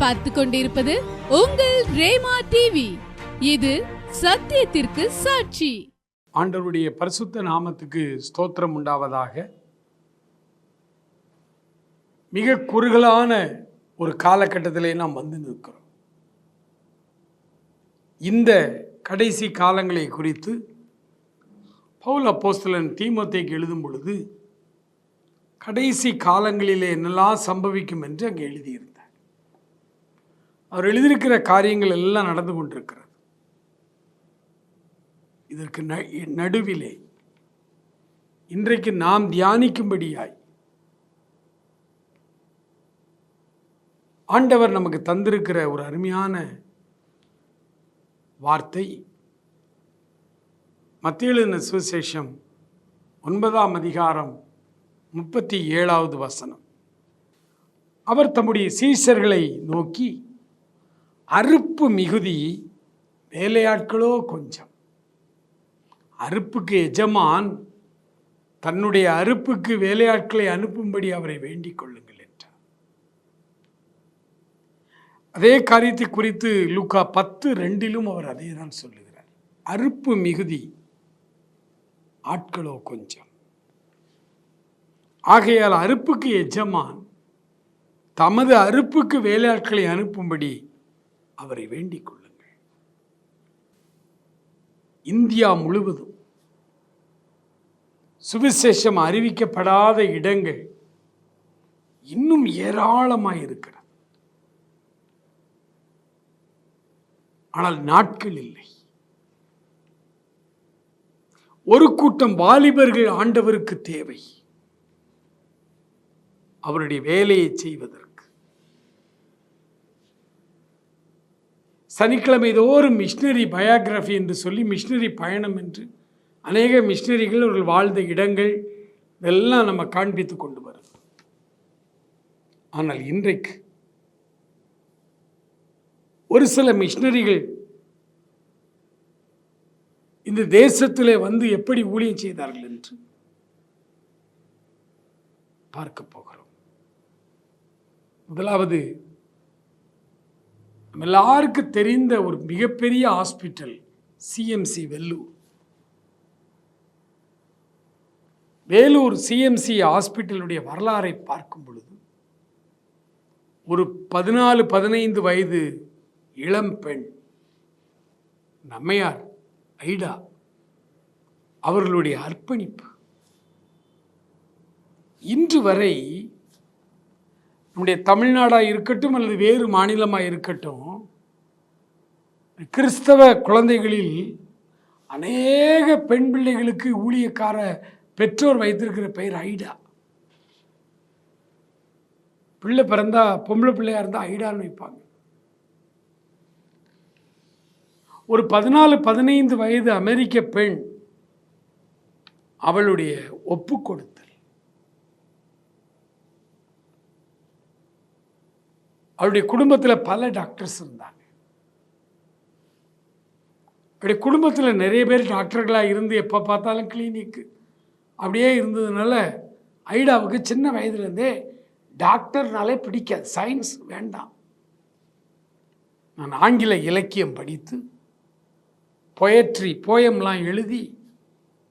பார்த்து கொண்டிருப்பது உங்கள் ரேமா டிவி இது சத்தியத்திற்கு சாட்சி. ஆண்டவருடைய பரிசுத்த நாமத்துக்கு ஸ்தோத்திரம் உண்டாவதாக. மிக குறுகலான ஒரு காலகட்டத்திலே நாம் வந்து நிற்கிறோம். இந்த கடைசி காலங்களை குறித்து பவுல் அப்போஸ்தலன் தீமத்தைக்கு எழுதும் பொழுது கடைசி காலங்களிலே என்னெல்லாம் சம்பவிக்கும் என்று அங்கே எழுதியிருந்தார் அவர் எழுதியிருக்கிற காரியங்கள் எல்லாம் நடந்து கொண்டிருக்கிறது. இதற்கு ந- நடுவிலே இன்றைக்கு நாம் தியானிக்கும்படியாய் ஆண்டவர் நமக்கு தந்திருக்கிற ஒரு அருமையான வார்த்தை. மத்தியெழுதின சுவிசேஷம் ஒன்பதாம் அதிகாரம் முப்பத்தி ஏழாவது வசனம். அவர் தம்முடைய சீஷர்களை நோக்கி அறுப்பு மிகுதி வேலையாட்களோ கொஞ்சம். அறுப்புக்கு எஜமான் தன்னுடைய அறுப்புக்கு வேலையாட்களை அனுப்பும்படி அவரை வேண்டிக் கொள்ளுங்கள் என்றார். அதே காரியத்தை குறித்து லூக்கா பத்து ரெண்டிலும் அவர் அதே தான் சொல்லுகிறார். அறுப்பு மிகுதி ஆட்களோ கொஞ்சம். ஆகையால் அறுப்புக்கு எஜமான் தமது அறுப்புக்கு வேலையாட்களை அனுப்பும்படி அவரை வேண்டிக் கொள்ளுங்கள். இந்தியா முழுவதும் சுவிசேஷம் அறிவிக்கப்படாத இடங்கள் இன்னும் ஏராளமாக இருக்கிறது. ஆனால் நாட்கள் இல்லை. ஒரு கூட்டம் வாலிபர்கள் ஆண்டவருக்கு தேவை. அவருடைய வேலையை செய்வதற்கு. சனிக்கிழமை தோறும் மிஷினரி பயோகிராஃபி என்று சொல்லி மிஷினரி பயணம் என்று அநேக மிஷினரிகள் அவர்கள் வாழ்ந்த இடங்கள் இதெல்லாம் நம்ம காண்பித்து கொண்டு வரும். ஆனால் இன்றைக்கு ஒரு சில மிஷினரிகள் இந்த தேசத்திலே வந்து எப்படி ஊழியம் செய்தார்கள் என்று பார்க்க போகிறோம். முதலாவது நம்ம எல்லாருக்கும் தெரிந்த ஒரு மிகப்பெரிய hospital CMC Vellore Vellore CMC ஹாஸ்பிட்டலுடைய வரலாறை பார்க்கும் பொழுது ஒரு பதினாலு பதினைந்து வயது இளம் பெண் நம்மையார் ஐடா அவர்களுடைய அர்ப்பணிப்பு. இன்று வரை நம்முடைய தமிழ்நாடாக இருக்கட்டும் அல்லது வேறு மாநிலமாக இருக்கட்டும் கிறிஸ்தவ குழந்தைகளில் அநேக பெண் பிள்ளைகளுக்கு ஊழியக்கார பெற்றோர் வைத்திருக்கிற பெயர் ஐடா. பிள்ளை பிறந்தா பொம்பளை பிள்ளையா இருந்தால் ஐடான்னு வைப்பாங்க. ஒரு பதினாலு பதினைந்து வயது அமெரிக்க பெண் அவளுடைய ஒப்பு கொடுத்தல் அவளுடைய குடும்பத்தில் பல டாக்டர்ஸ் இருந்தாங்க. அப்படி குடும்பத்தில் நிறைய பேர் டாக்டர்களாக இருந்து எப்போ பார்த்தாலும் கிளினிக்கு அப்படியே இருந்ததுனால ஐடாவுக்கு சின்ன வயதுலேருந்தே டாக்டர்னாலே பிடிக்காது. சயின்ஸ் வேண்டாம். நான் ஆங்கில இலக்கியம் படித்து பொயட்ரி போயம்லாம் எழுதி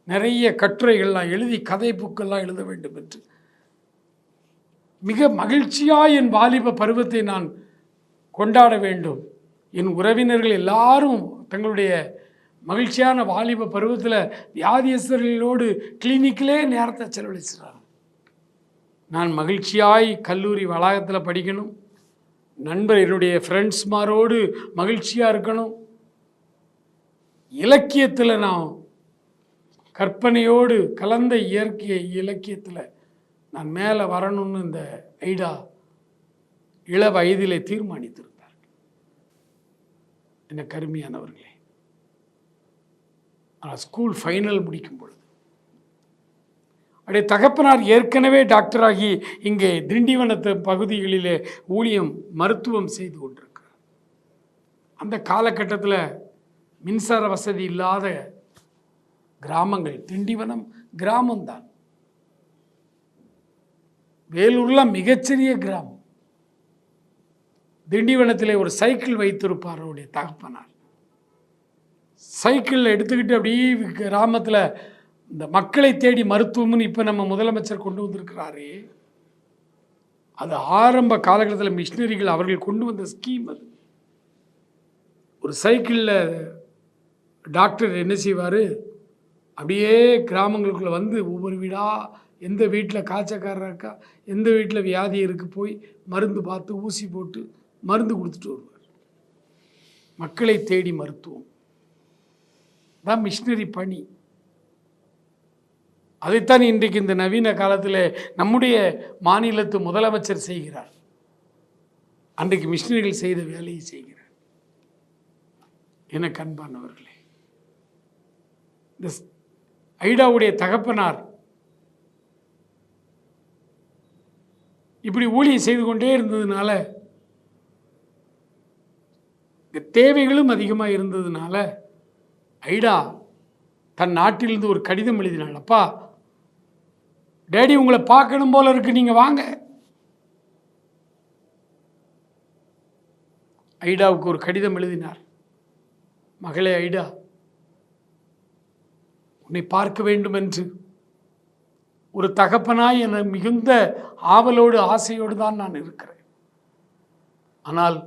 நிறைய கட்டுரைகள்லாம் எழுதி கதை புக்கெல்லாம் எழுத வேண்டும் என்று மிக மகிழ்ச்சியாக என் வாலிப பருவத்தை நான் கொண்டாட வேண்டும். என் உறவினர்கள் எல்லாரும் தங்களுடைய மகிழ்ச்சியான வாலிப பருவத்தில் வியாதியஸ்தர்களோடு கிளினிக்கிலே நேரத்தை செலவழிச்சிடுறாங்க நான் மகிழ்ச்சியாய் கல்லூரி வளாகத்தில் படிக்கணும். நண்பர் என்னுடைய ஃப்ரெண்ட்ஸ்மாரோடு மகிழ்ச்சியாக இருக்கணும். இலக்கியத்தில் நான் கற்பனையோடு கலந்த இயற்கை இலக்கியத்தில் நான் மேலே வரணும்னு இந்த ஐடா இள வயதிலே தீர்மானித்திருக்கேன். என்ன கருமையானவர்களே. ஆனால் ஸ்கூல் ஃபைனல் முடிக்கும் பொழுது அப்படியே தகப்பனார் ஏற்கனவே டாக்டராகி இங்கே திண்டிவனத்து பகுதிகளிலே ஊழியம் மருத்துவம் செய்து கொண்டிருக்கிறார். அந்த காலகட்டத்தில் மின்சார வசதி இல்லாத கிராமங்கள் திண்டிவனம் கிராமம்தான். வேலூர்லாம் மிகச்சிறிய கிராமம். திண்டிவனத்திலே ஒரு சைக்கிள் வைத்திருப்பார் அவருடைய தகப்பனார். சைக்கிள் எடுத்துக்கிட்டு அப்படியே கிராமத்தில் இந்த மக்களை தேடி மருத்துவம்னு இப்போ நம்ம முதலமைச்சர் கொண்டு வந்திருக்கிறாரே. அது ஆரம்ப காலகட்டத்தில் மிஷினரிகள் அவர்கள் கொண்டு வந்த ஸ்கீம் அது. ஒரு சைக்கிளில் டாக்டர் என்ன செய்வார்? அப்படியே கிராமங்களுக்குள்ளே வந்து ஒவ்வொரு வீடாக எந்த வீட்டில் காய்ச்சக்காரர் இருக்கா எந்த வீட்டில் வியாதி இருக்குது போய் மருந்து பார்த்து ஊசி போட்டு மருந்து கொடுத்துட்டு வருவார். மக்களை தேடி மருத்துவம். தான் மிஷினரி பணி. அதைத்தான் இன்றைக்கு இந்த நவீன காலத்தில் நம்முடைய மாநிலத்து முதலமைச்சர் செய்கிறார். அன்றைக்கு மிஷினரிகள் செய்த வேலையை செய்கிறார். என கண்பானவர்களே இந்த ஐடாவுடைய தகப்பனார் இப்படி ஊழியம் செய்து கொண்டே இருந்ததுனால தேவைகளும் அதிகமாக இருந்ததுனால ஐடா தன் நாட்டிலிருந்து ஒரு கடிதம் எழுதினாள். அப்பா டேடி உங்களை பார்க்கணும் போல இருக்கு. நீங்க வாங்க. ஐடாவுக்கு ஒரு கடிதம் எழுதினார். மகளே ஐடா உன்னை பார்க்க வேண்டும் என்று ஒரு தகப்பனாய் என மிகுந்த ஆவலோடு ஆசையோடு தான் நான் இருக்கிறேன். ஆனால்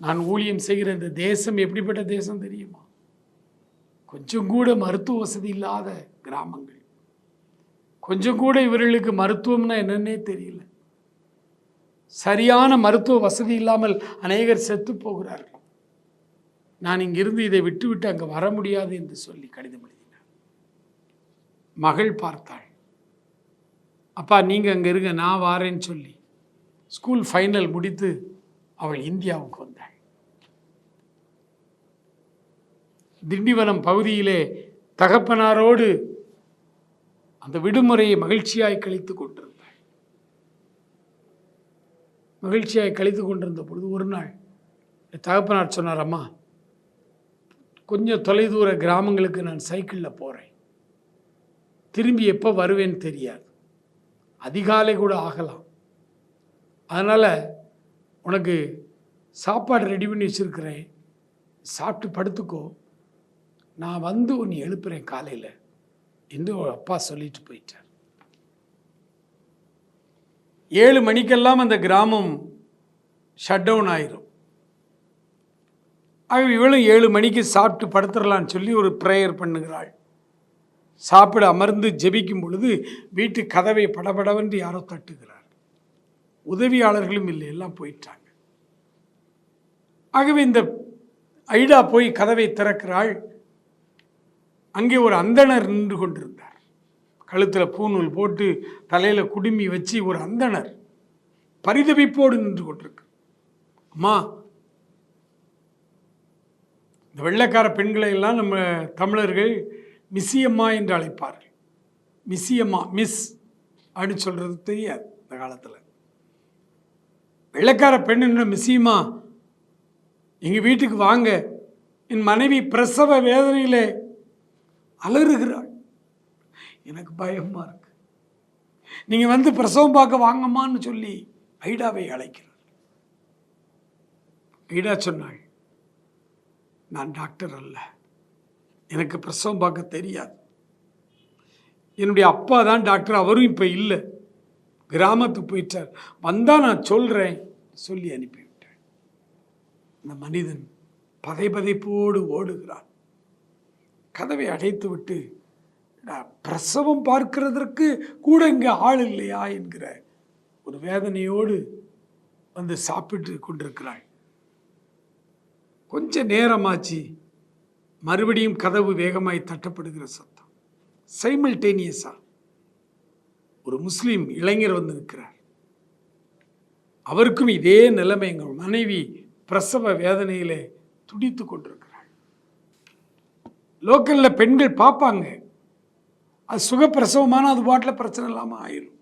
நான் ஊழியம் செய்கிற இந்த தேசம் எப்படிப்பட்ட தேசம் தெரியுமா? கொஞ்சம் கூட மருத்துவ வசதி இல்லாத கிராமங்கள். கொஞ்சம் கூட இவர்களுக்கு மருத்துவம்னா என்னன்னே தெரியல. சரியான மருத்துவ வசதி இல்லாமல் அநேகர் செத்து போகிறார்கள். நான் இங்கிருந்து இதை விட்டுவிட்டு அங்கே வர முடியாது என்று சொல்லி கடிதம் எழுதினார் மகள் பார்த்தாள். அப்பா நீங்கள் அங்கே இருங்க நான் வாரேன்னு சொல்லி ஸ்கூல் ஃபைனல் முடித்து அவள் இந்தியாவுக்கு வந்தாள். திண்டிவனம் பகுதியிலே தகப்பனாரோடு அந்த விடுமுறையை மகிழ்ச்சியாய் கழித்து கொண்டிருந்தாள் மகிழ்ச்சியாய் கழித்து கொண்டிருந்த பொழுது ஒரு நாள் தகப்பனார் சொன்னார் அம்மா கொஞ்சம் தொலைதூர கிராமங்களுக்கு நான் சைக்கிளில் போகிறேன் திரும்பி எப்போ வருவேன்னு தெரியாது. அதிகாலை கூட ஆகலாம். அதனால் உனக்கு சாப்பாடு ரெடி பண்ணி வச்சுருக்கிறேன். சாப்பிட்டு படுத்துக்கோ. நான் வந்து உன்னை எழுப்புறேன் காலையில். என்று அப்பா சொல்லிட்டு போயிட்டார். ஏழு மணிக்கெல்லாம் அந்த கிராமம் ஷட் டவுன் ஆயிரும். ஆகவே இவளும் ஏழு மணிக்கு சாப்பிட்டு படுத்துடலான்னு சொல்லி ஒரு ப்ரேயர் பண்ணுகிறாள். சாப்பிட அமர்ந்து ஜெபிக்கும் பொழுது வீட்டு கதவை படபடவென்று யாரோ தட்டுகிறார். உதவியாளர்களும் இல்லை எல்லாம் போயிட்டாங்க. ஆகவே இந்த ஐடா போய் கதவை திறக்கிறாள். அங்கே ஒரு அந்தணர் நின்று கொண்டிருந்தார். கழுத்தில் பூநூல் போட்டு தலையில் குடுமி வச்சு ஒரு அந்தணர் பரிதவிப்போடு நின்று கொண்டிருக்கு. அம்மா இந்த வெள்ளைக்கார பெண்களை எல்லாம் நம்ம தமிழர்கள் மிஸ்ஸியம்மா என்று அழைப்பார்கள். மிஸ்ஸியம்மா மிஸ் அப்படின்னு சொல்கிறது தெரியாது இந்த காலத்தில். வெள்ளைக்கார பெண் என்ன மிஸ்ஸியம்மா எங்கள் வீட்டுக்கு வாங்க. என் மனைவி பிரசவ வேதனையிலே அலறுகிறாள். எனக்கு பயமாக இருக்கு. நீங்கள் வந்து பிரசவம் பார்க்க வாங்கம்மான்னு சொல்லி ஐடாவை அழைக்கிறார் ஐடா சொன்னாள் நான் டாக்டர் அல்ல. எனக்கு பிரசவம் பார்க்க தெரியாது. என்னுடைய அப்பா தான் டாக்டர் அவரும் இப்போ இல்லை. கிராமத்துக்கு போயிட்டார். வந்தால் நான் சொல்கிறேன் சொல்லி அனுப்பிவிட்டேன் இந்த மனிதன் பதை பதைப்போடு ஓடுகிறான். கதவை அடைத்து விட்டு பிரசவம் பார்க்கிறதற்கு கூட இங்கே ஆள் இல்லையா? என்கிற ஒரு வேதனையோடு வந்து சாப்பிட்டு கொண்டிருக்கிறாள். கொஞ்ச நேரமாச்சு மறுபடியும் கதவு வேகமாய் தட்டப்படுகிற சத்தம். சைமல்டேனியஸா ஒரு முஸ்லீம் இளைஞர் வந்து நிற்கிறார். அவருக்கும் இதே நிலைமை எங்கள் மனைவி பிரசவ வேதனையிலே துடித்து கொண்டிருக்கிறார். லோக்கலில் பெண்கள் பார்ப்பாங்க. அது சுகப்பிரசவமான அது பாட்டில் பிரச்சனை இல்லாமல் ஆயிடும்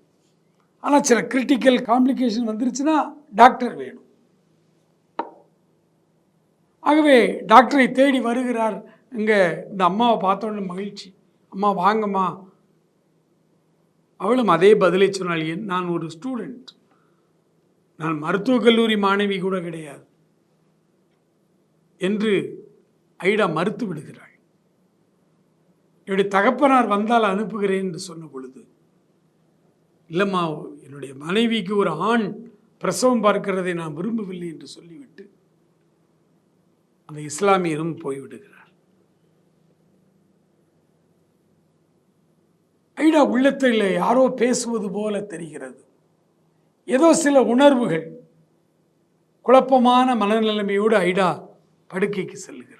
ஆனால் சில கிரிட்டிக்கல் காம்ப்ளிகேஷன் வந்துருச்சுன்னா டாக்டர் வேணும். ஆகவே டாக்டரை தேடி வருகிறார் இங்கே இந்த அம்மாவை பார்த்தோன்னு மகிழ்ச்சி. அம்மா வாங்கம்மா. அவளும் அதே பதிலை சொன்னாள் நான் ஒரு ஸ்டூடெண்ட் நான் மருத்துவக் கல்லூரி மாணவி கூட கிடையாது. என்று ஐடா மறுத்து விடுகிறாள். என்னுடைய தகப்பனார் வந்தால் அனுப்புகிறேன் என்று சொன்ன பொழுது இல்லைம்மா என்னுடைய மனைவிக்கு ஒரு ஆண் பிரசவம் பார்க்கிறதை நான் விரும்பவில்லை என்று சொல்லிவிட்டு அந்த இஸ்லாமியரும் போய்விடுகிறார். ஐடா உள்ளத்தில் யாரோ பேசுவது போல தெரிகிறது. ஏதோ சில உணர்வுகள் குழப்பமான மனநிலைமையோடு ஐடா படுக்கைக்கு செல்கிறார்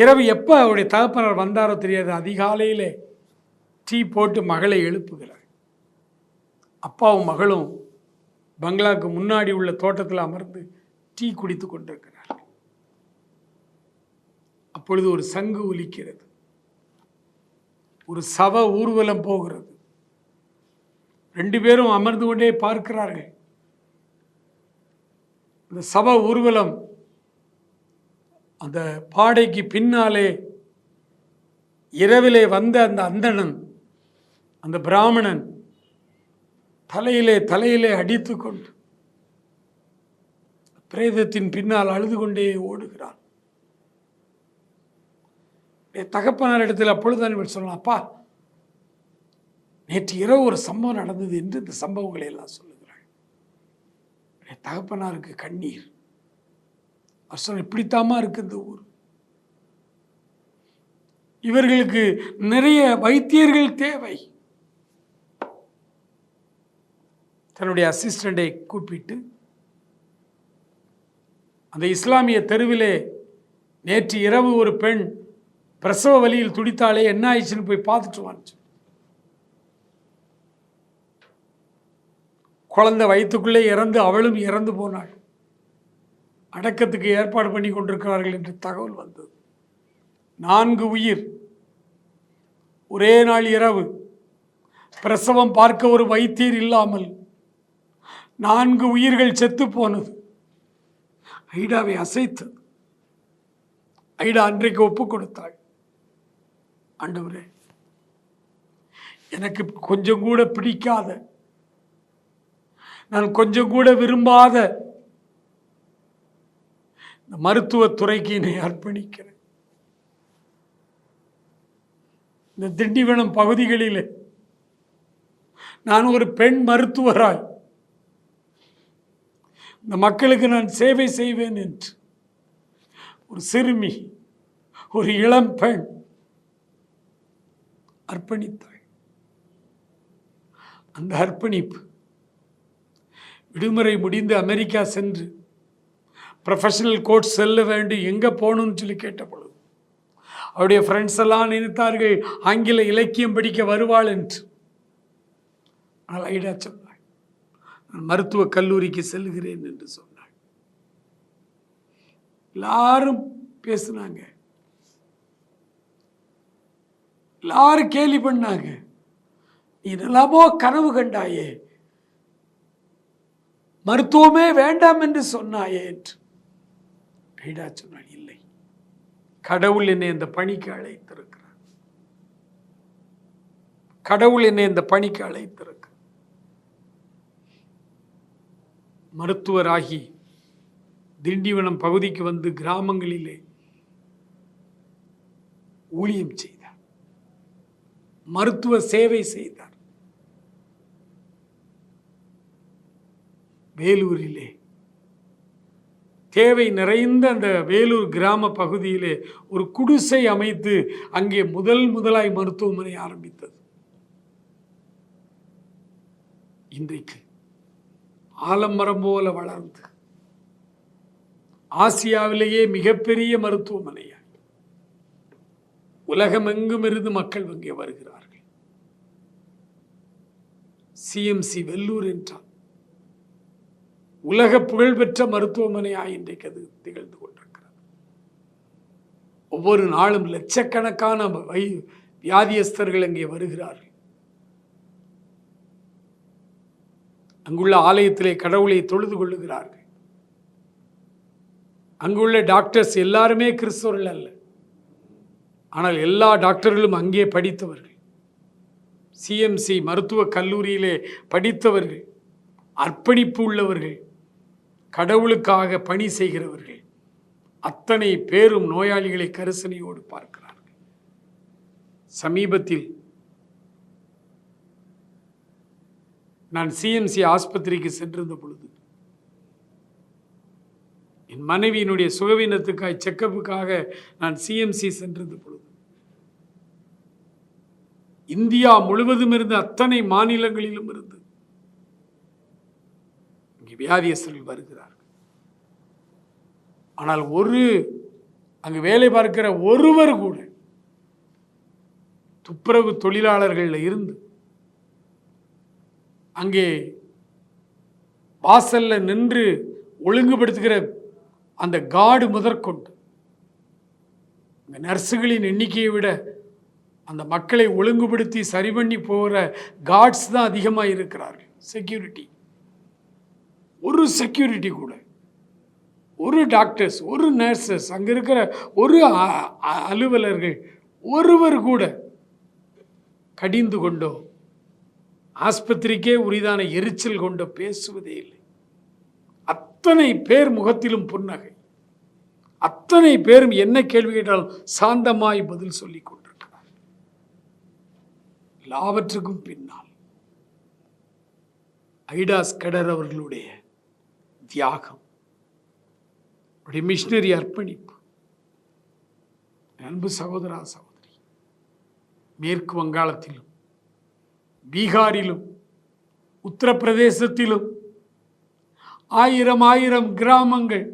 இரவு எப்போ அவருடைய தகப்பனார் வந்தாரோ தெரியாது. அதிகாலையிலே டீ போட்டு மகளை எழுப்புகிறார். அப்பாவும் மகளும் பங்களாவுக்கு முன்னாடி உள்ள தோட்டத்தில் அமர்ந்து டீ குடித்து கொண்டிருக்கிறார்கள் அப்பொழுது ஒரு சங்கு ஒலிக்கிறது. ஒரு சவ ஊர்வலம் போகிறது. ரெண்டு பேரும் அமர்ந்து கொண்டே பார்க்கிறார்கள். அந்த சவ ஊர்வலம் அந்த பாடைக்கு பின்னாலே இரவிலே வந்த அந்த அந்தணன் அந்த பிராமணன் தலையிலே தலையிலே அடித்துக்கொண்டு பிரேதத்தின் பின்னால் அழுது கொண்டே ஓடுகிறான். தகப்பனார் இடத்தில் அப்பொழுதுதான் இவர் சொல்லலாம் அப்பா நேற்று இரவு ஒரு சம்பவம் நடந்தது என்று இந்த சம்பவங்களை எல்லாம் சொல்லுகிறாள் தகப்பனாருக்கு கண்ணீர். அவர் இப்படித்தாமா இருக்குது இந்த ஊர். இவர்களுக்கு நிறைய வைத்தியர்கள் தேவை. தன்னுடைய அசிஸ்டண்டை கூப்பிட்டு அந்த இஸ்லாமிய தெருவிலே நேற்று இரவு ஒரு பெண் பிரசவ வழியில் துடித்தாலே என்ன ஆயிடுச்சுன்னு போய் பார்த்துட்டு வான்னு குழந்தை வயிற்றுக்குள்ளே இறந்து அவளும் இறந்து போனாள். அடக்கத்துக்கு ஏற்பாடு பண்ணி கொண்டிருக்கிறார்கள் என்று தகவல் வந்தது. நான்கு உயிர். ஒரே நாள் இரவு. பிரசவம் பார்க்க ஒரு வைத்தியர் இல்லாமல் நான்கு உயிர்கள் செத்து போனது. ஐடாவை அசைத்தது. ஐடா அன்றைக்கு ஒப்பு கொடுத்தாள். ஆண்டவரே எனக்கு கொஞ்சம் கூட பிடிக்காத நான் கொஞ்சம் கூட விரும்பாத இந்த மருத்துவத்துறைக்கு என்னை அர்ப்பணிக்கிறேன். இந்த திண்டிவனம் பகுதிகளிலே நான் ஒரு பெண் மருத்துவராய் இந்த மக்களுக்கு நான் சேவை செய்வேன் என்று ஒரு சிறுமி ஒரு இளம் பெண் அர்ப்பணித்தாள். அந்த அர்ப்பணிப்பு விடுமுறை முடிந்து அமெரிக்கா சென்று ப்ரொஃபஷனல் கோர்ஸ் செல்ல வேண்டும் எங்கே போகணும்னு சொல்லி கேட்ட பொழுது அவருடைய ஃப்ரெண்ட்ஸ் எல்லாம் நினைத்தார்கள் ஆங்கில இலக்கியம் படிக்க வருவாள் என்று. ஆனால் ஐடா சொன்னாள் நான் கல்லூரிக்கு செல்கிறேன் என்று சொன்னாள். எல்லாரும் பேசினாங்க. எல்லாரும் கேலி பண்ணாங்க. நீ கனவு கண்டாயே மருத்துவமே வேண்டாம் என்று சொன்னாயே என்று. ஐடா சொன்னால் இல்லை. கடவுள் என்னை இந்த பணிக்கு அழைத்திருக்கிறார். கடவுள் என்னை இந்த பணிக்கு அழைத்திருக்கிறார். மருத்துவராகி திண்டிவனம் பகுதிக்கு வந்து கிராமங்களிலே ஊழியம் செய்தார். மருத்துவ சேவை செய்தார். வேலூரிலே தேவை நிறைந்த அந்த வேலூர் கிராம பகுதியிலே ஒரு குடிசை அமைத்து அங்கே முதல் முதலாய் மருத்துவமனை ஆரம்பித்தது. இன்றைக்கு ஆலமரம் போல வளர்ந்து ஆசியாவிலேயே மிகப்பெரிய மருத்துவமனையாக உலகமெங்கும் இருந்து மக்கள் இங்கே வருகிறார்கள். சிஎம்சி வெல்லூர் என்றால் உலக புகழ்பெற்ற மருத்துவமனையாய் இன்றைக்கு அது திகழ்ந்து கொண்டிருக்கிறது. ஒவ்வொரு நாளும் லட்சக்கணக்கான வை வியாதியஸ்தர்கள் அங்கே வருகிறார்கள். அங்குள்ள ஆலயத்திலே கடவுளை தொழுது கொள்ளுகிறார்கள். அங்குள்ள டாக்டர்ஸ் எல்லாருமே கிறிஸ்தவர்கள் அல்ல. ஆனால் எல்லா டாக்டர்களும் அங்கே படித்தவர்கள். சிஎம்சி மருத்துவக் கல்லூரியிலே படித்தவர்கள். அர்ப்பணிப்பு உள்ளவர்கள். கடவுளுக்காக பணி செய்கிறவர்கள் அத்தனை பேரும் நோயாளிகளை கரிசனையோடு பார்க்கிறார்கள். சமீபத்தில் நான் சிஎம்சி ஆஸ்பத்திரிக்கு சென்றிருந்த பொழுது என் மனைவியினுடைய சுகவீனத்துக்காய் செக்கப்புக்காக நான் சிஎம்சி சென்றிருந்த பொழுது இந்தியா முழுவதும் இருந்து அத்தனை மாநிலங்களிலும் இருந்து அங்கே வியாதியஸ்தர்கள் வருகிறார்கள். ஆனால் ஒரு அங்கு வேலை பார்க்கிற ஒருவர் கூட துப்புரவு தொழிலாளர்களில் இருந்து அங்கே வாசல்ல நின்று ஒழுங்குபடுத்துகிற அந்த காடு முதற்கொண்டு இந்த நர்ஸுகளின் எண்ணிக்கையை விட அந்த மக்களை ஒழுங்குபடுத்தி சரி பண்ணி போகிற காட்ஸ் தான் அதிகமாக இருக்கிறார்கள் செக்யூரிட்டி ஒரு செக்யூரிட்டி கூட. ஒரு டாக்டர்ஸ் ஒரு நர்சஸ் அங்கே இருக்கிற ஒரு அலுவலர்கள் ஒருவர் கூட கடிந்து கொண்டோ ஆஸ்பத்திரிக்கே உரிதான எரிச்சல் கொண்டோ பேசுவதே இல்லை. அத்தனை பேர் முகத்திலும் புன்னகை. அத்தனை பேரும் என்ன கேள்வி கேட்டாலும் சாந்தமாய் பதில் சொல்லிக் கொண்டிருக்கிறார் எல்லாவற்றுக்கும் பின்னால் ஐடாஸ் கடர் அவர்களுடைய தியாகம் அவருடைய மிஷினரி அர்ப்பணிப்பு அன்பு சகோதரா சகோதரி மேற்கு வங்காளத்திலும் பீகாரிலும் உத்தரப்பிரதேசத்திலும் ஆயிரம் ஆயிரம் கிராமங்கள்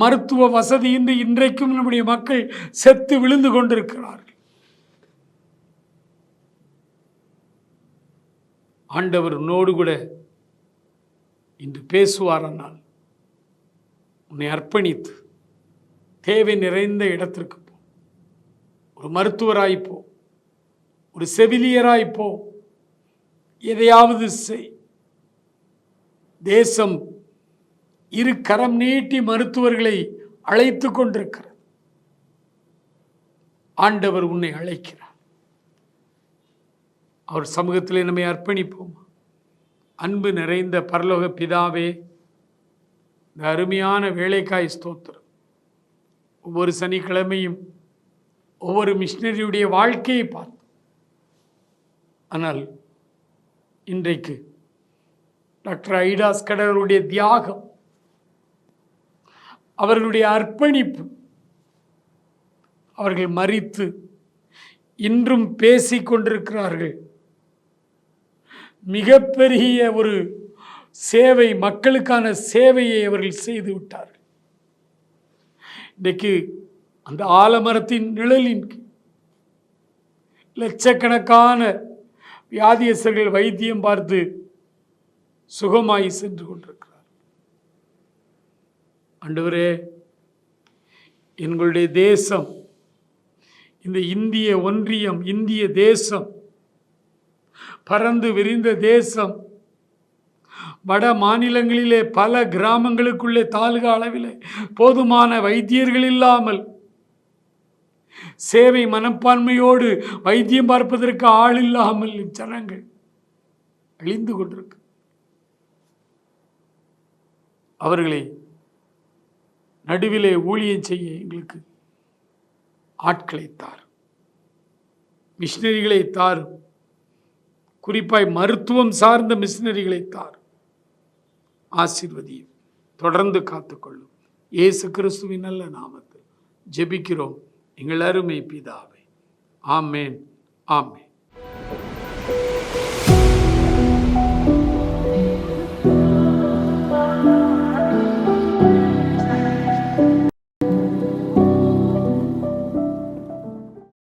மருத்துவ வசதியின்றி இன்றைக்கும் நம்முடைய மக்கள் செத்து விழுந்து கொண்டிருக்கிறார்கள். ஆண்டவர் உன்னோடு கூட இன்று பேசுவாரானால் உன்னை அர்ப்பணித்து தேவை நிறைந்த இடத்திற்கு போ. ஒரு மருத்துவராய்ப்போ ஒரு செவிலியராய் போ. எதையாவது செய். தேசம் இரு கரம் நீட்டி மருத்துவர்களை அழைத்து கொண்டிருக்கிறது. ஆண்டவர் உன்னை அழைக்கிறார். அவர் சமூகத்தில் நம்மை அர்ப்பணிப்போம்? அன்பு நிறைந்த பரலோக பிதாவே இந்த அருமையான வேலைக்காய் ஸ்தோத்திரம். ஒவ்வொரு சனிக்கிழமையும் ஒவ்வொரு மிஷினரியுடைய வாழ்க்கையை பார்த்து. ஆனால் இன்றைக்கு டாக்டர் ஐடாஸ் கடவுளுடைய தியாகம் அவர்களுடைய அர்ப்பணிப்பு அவர்கள் மறித்து இன்றும் பேசிக் கொண்டிருக்கிறார்கள் மிகப்பெரிய ஒரு சேவை மக்களுக்கான சேவையை அவர்கள் செய்து விட்டார்கள். இன்றைக்கு அந்த ஆலமரத்தின் நிழலின் லட்சக்கணக்கான வியாதியஸ்தர்கள் வைத்தியம் பார்த்து சுகமாய் சென்று கொண்டிருக்கிறார் ஆண்டவரே எங்களுடைய தேசம் இந்த இந்திய ஒன்றியம் இந்திய தேசம் பறந்து விரிந்த தேசம். வட மாநிலங்களிலே பல கிராமங்களுக்குள்ளே தாலுகா அளவிலே போதுமான வைத்தியர்கள் இல்லாமல் சேவை மனப்பான்மையோடு வைத்தியம் பார்ப்பதற்கு ஆள் இல்லாமல் ஜனங்கள் அழிந்து கொண்டிருக்கு. அவர்களை நடுவிலே ஊழியம் செய்ய எங்களுக்கு ஆட்களை தார் மிஷினரிகளை தாரும். குறிப்பாய் மருத்துவம் சார்ந்த மிஷினரிகளை தார். ஆசிர்வதியும். தொடர்ந்து காத்துக்கொள்ளும். இயேசு கிறிஸ்துவின் நல்ல நாமத்தில் ஜெபிக்கிறோம். எங்கள் அருமை பிதாவை. ஆமேன். ஆமேன்.